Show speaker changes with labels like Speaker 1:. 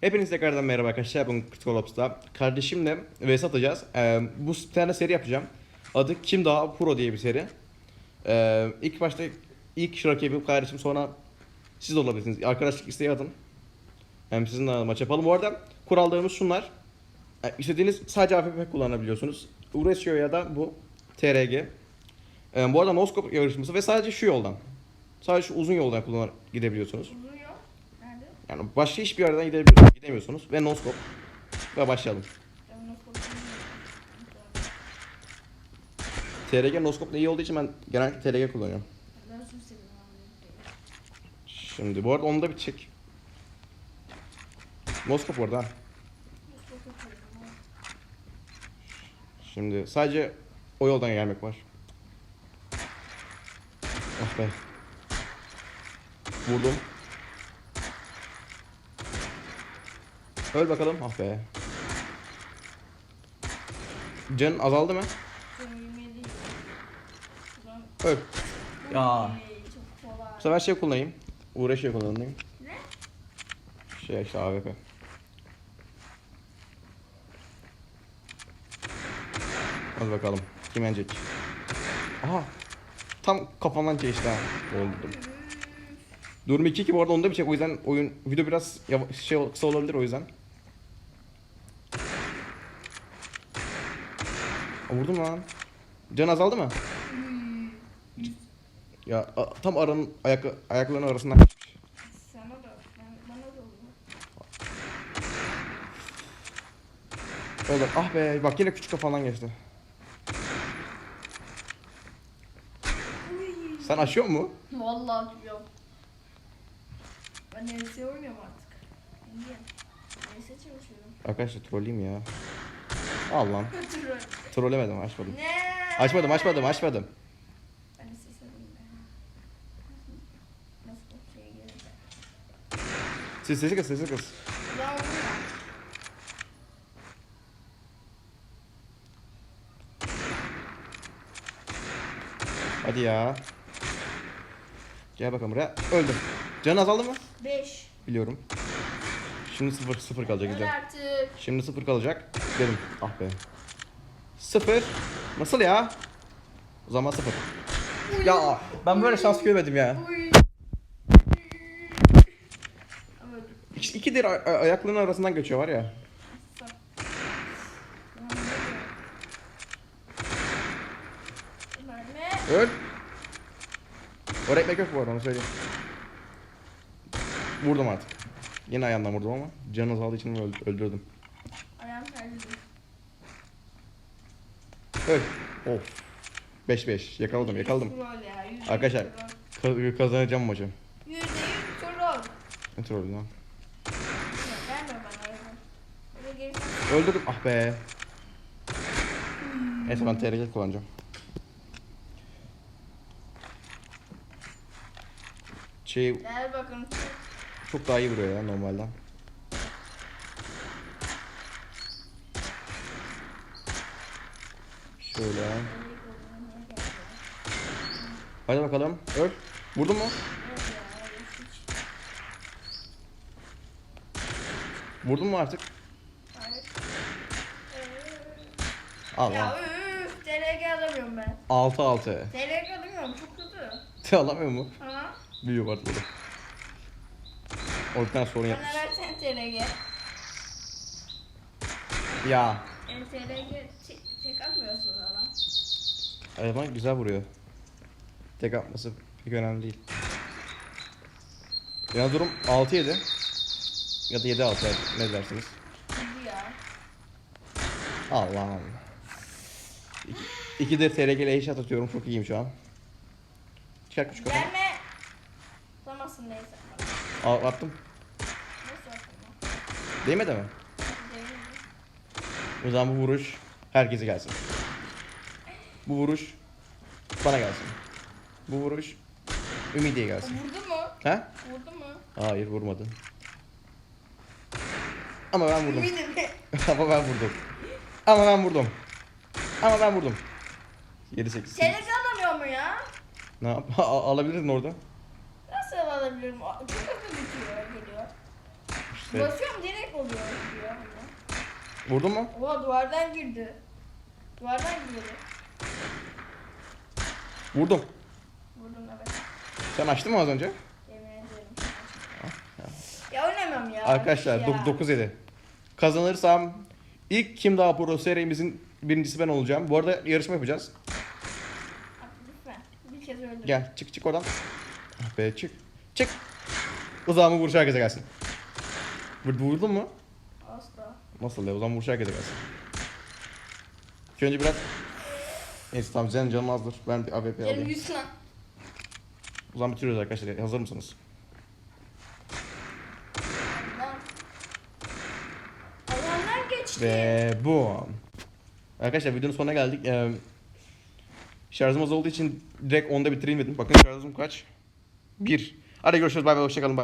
Speaker 1: Hepinize tekrardan merhaba arkadaşlar. Bugün Critical Ops'ta kardeşimle vs atacağız. Ee, bu tane seri yapacağım. Adı Kim Daha Pro diye bir seri. Ee, ilk başta ilk rakibi kardeşim sonra siz de olabilirsiniz. Arkadaşlık isteği atın. Hem sizinle maç yapalım. Bu arada kurallarımız şunlar. Ee, istediğiniz sadece AFP kullanabiliyorsunuz. Uğraşıyor ya da bu TRG. Ee, bu arada Noskop yarışması ve sadece şu yoldan. Sadece şu uzun yoldan kullanarak gidebiliyorsunuz. Yani başka hiçbir yerden gidebiliyorsunuz, gidemiyorsunuz ve noskop. Ve başlayalım. TRG noskopla iyi olduğu için ben genellikle TRG kullanıyorum. Şimdi bu arada onu da bir çek. Noskop orada. Şimdi sadece o yoldan gelmek var. Ah be. Vurdum. Öl bakalım. Ah be. Canın azaldı mı? Öl. Ya. Bu sefer şey kullanayım. Uğraşıyor kullanayım.
Speaker 2: Ne?
Speaker 1: Şey işte AWP. Hadi bakalım. Kim yenecek? Aha. Tam kafamdan geçti ha. Oldu. Durum 2-2 bu arada onda bir çek. O yüzden oyun video biraz şey kısa olabilir o yüzden. Aa, vurdum lan. Can azaldı mı? Ya a- tam aranın ayak ayaklarının arasından kaçmış.
Speaker 2: Sana da. Ben, bana da oldu.
Speaker 1: Olur. Ah be bak yine küçük kafadan geçti. Sen aşıyor mu?
Speaker 2: Vallahi atacağım. Ben NS oynuyorum artık. Engin. NS çalışıyorum.
Speaker 1: Arkadaşlar trolleyim ya. Al lan. Trollemedim açmadım.
Speaker 2: Ne?
Speaker 1: Açmadım açmadım açmadım.
Speaker 2: Ben. Nasıl bir şey?
Speaker 1: Siz sesi kız sesi kız. Hadi ya. Gel bakalım buraya. Öldüm. Can azaldı mı?
Speaker 2: 5.
Speaker 1: Biliyorum. Şimdi sıfır sıfır kalacak
Speaker 2: Öl artık.
Speaker 1: Şimdi sıfır kalacak. Dedim. Ah be. Sıfır. Nasıl ya? O zaman sıfır. Ya ben böyle şans görmedim ya.
Speaker 2: Uy. Ama
Speaker 1: İki, ikidir ay- ay- ayaklarının arasından geçiyor var ya.
Speaker 2: Mermi.
Speaker 1: Öl. Oraya ekmek yok bu arada onu söyleyeyim. Vurdum artık. Yine ayağımdan vurdum ama canı azaldığı için öl- öldürdüm.
Speaker 2: Ayağım terledi.
Speaker 1: Öl. Of. 5-5 yakaladım yakaladım. Arkadaşlar ka- kazanacağım maçı.
Speaker 2: Yüzde yüz troll.
Speaker 1: Ne trollü lan?
Speaker 2: Verme bana gerisi-
Speaker 1: Öldürdüm. Ah be. Neyse ben TRG kullanacağım. Şey
Speaker 2: Gel bakın.
Speaker 1: Çok daha iyi vuruyor ya normalden. Şöyle. Hadi bakalım. Öl. Vurdun mu? Vurdun mu artık? Al
Speaker 2: Ya
Speaker 1: al.
Speaker 2: üf, TRG alamıyorum ben.
Speaker 1: 6 6.
Speaker 2: TRG alamıyorum, çok kötü.
Speaker 1: Alamıyor mu?
Speaker 2: Ha?
Speaker 1: Biliyorum artık burada. O tane sorun
Speaker 2: Bana
Speaker 1: yapmış.
Speaker 2: versen TRG.
Speaker 1: Ya.
Speaker 2: Yani TRG tek, tek atmıyorsun ama.
Speaker 1: Ama güzel vuruyor. Tek atması pek önemli değil. Ya durum 6-7. Ya da 7-6 ne dersiniz?
Speaker 2: Hadi ya.
Speaker 1: Allah'ım. İki, ikidir TRG ile headshot atıyorum. Çok iyiyim şu an. Çıkar küçük kafa.
Speaker 2: Gelme. Tutamazsın neyse.
Speaker 1: Al, attım. Değmedi mi? O zaman bu vuruş herkese gelsin. Bu vuruş bana gelsin. Bu vuruş Ümidi'ye gelsin.
Speaker 2: Vurdu mu?
Speaker 1: He?
Speaker 2: Vurdu mu?
Speaker 1: Hayır vurmadı. Ama ben vurdum.
Speaker 2: Eminim.
Speaker 1: Ama ben vurdum. Ama ben vurdum. Ama ben vurdum. 7 8.
Speaker 2: TRG alamıyor mu ya?
Speaker 1: Ne yap? A- alabilirdin orada.
Speaker 2: Alabilirim? Hızlı bitiyor geliyor.
Speaker 1: İşte
Speaker 2: Basıyorum direkt oluyor diyor. ama.
Speaker 1: vurdun mu?
Speaker 2: Oha duvardan girdi. Duvardan girdi.
Speaker 1: Vurdum.
Speaker 2: Vurdum evet.
Speaker 1: Sen açtın mı az önce?
Speaker 2: Yemin ederim. Ya oynamam ya.
Speaker 1: Arkadaşlar
Speaker 2: ya.
Speaker 1: 9-7. Kazanırsam ilk Kim Daha Pro serimizin birincisi ben olacağım. Bu arada yarışma yapacağız.
Speaker 2: Lütfen. Bir kez öldür.
Speaker 1: Gel çık çık oradan. Ah Be çık. Çık. Uzağımı vuruş herkese gelsin. Vur- Vurdun mu?
Speaker 2: Asla.
Speaker 1: Nasıl ya? Zaman vuruş herkese gelsin. İlk önce biraz... Neyse tamam senin canım azdır. Ben bir AWP
Speaker 2: Yerim
Speaker 1: alayım.
Speaker 2: yüzsün lan.
Speaker 1: O zaman bitiriyoruz arkadaşlar. Hazır mısınız?
Speaker 2: Lan. Adamlar geçti.
Speaker 1: Ve bu. Arkadaşlar videonun sonuna geldik. Ee, şarjım az olduğu için direkt onda bitireyim dedim. Bakın şarjım kaç? 1. Hadi görüşürüz. Bay bay. Hoşçakalın.